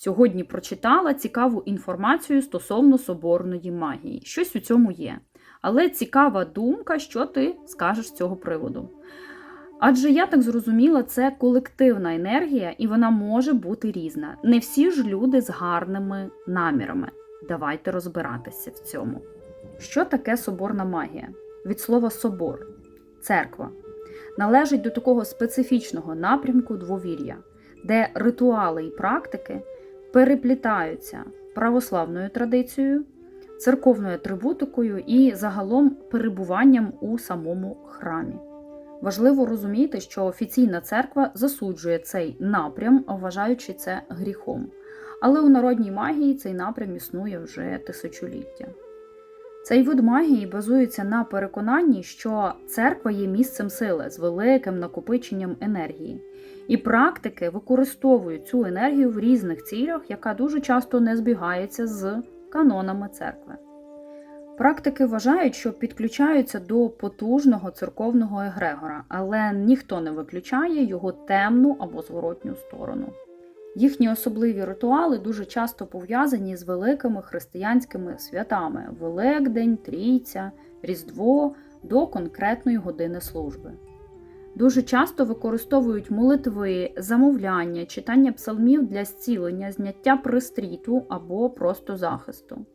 Сьогодні прочитала цікаву інформацію стосовно соборної магії. Щось у цьому є. Але цікава думка, що ти скажеш з цього приводу. Адже я так зрозуміла, це колективна енергія, і вона може бути різна. Не всі ж люди з гарними намірами. Давайте розбиратися в цьому. Що таке соборна магія? Від слова собор, церква. Належить до такого специфічного напрямку двовір'я, де ритуали і практики переплітаються православною традицією, церковною атрибутикою і загалом перебуванням у самому храмі. Важливо розуміти, що офіційна церква засуджує цей напрям, вважаючи це гріхом. Але у народній магії цей напрям існує вже тисячоліття. Цей вид магії базується на переконанні, що церква є місцем сили з великим накопиченням енергії, і практики використовують цю енергію в різних цілях, яка дуже часто не збігається з канонами церкви. Практики вважають, що підключаються до потужного церковного егрегора, але ніхто не виключає його темну або зворотню сторону. Їхні особливі ритуали дуже часто пов'язані з великими християнськими святами Великдень, Трійця, Різдво до конкретної години служби. Дуже часто використовують молитви, замовляння, читання псалмів для зцілення, зняття пристріту або просто захисту.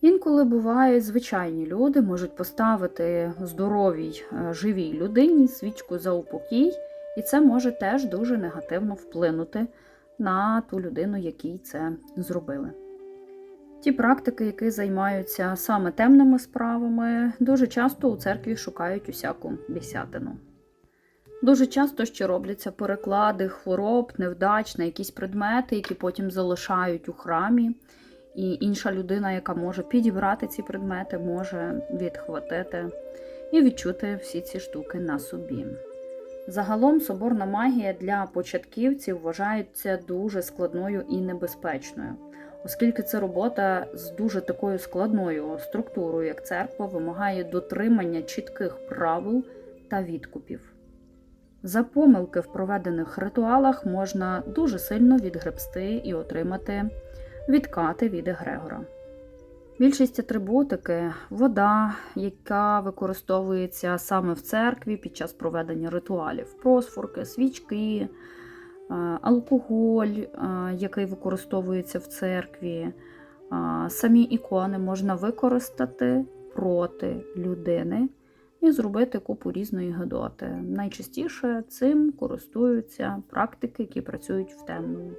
Інколи бувають звичайні люди можуть поставити здоровій е, живій людині свічку за упокій, і це може теж дуже негативно вплинути на ту людину, якій це зробили. Ті практики, які займаються саме темними справами, дуже часто у церкві шукають усяку бісятину. Дуже часто ще робляться переклади хвороб, невдач на якісь предмети, які потім залишають у храмі, і інша людина, яка може підібрати ці предмети, може відхватити і відчути всі ці штуки на собі. Загалом соборна магія для початківців вважається дуже складною і небезпечною, оскільки це робота з дуже такою складною структурою, як церква, вимагає дотримання чітких правил та відкупів. За помилки в проведених ритуалах можна дуже сильно відгребсти і отримати відкати від егрегора. Більшість атрибутики вода, яка використовується саме в церкві під час проведення ритуалів, просфорки, свічки, е, алкоголь, е, який використовується в церкві, е, самі ікони можна використати проти людини і зробити купу різної гидоти. Найчастіше цим користуються практики, які працюють в темному.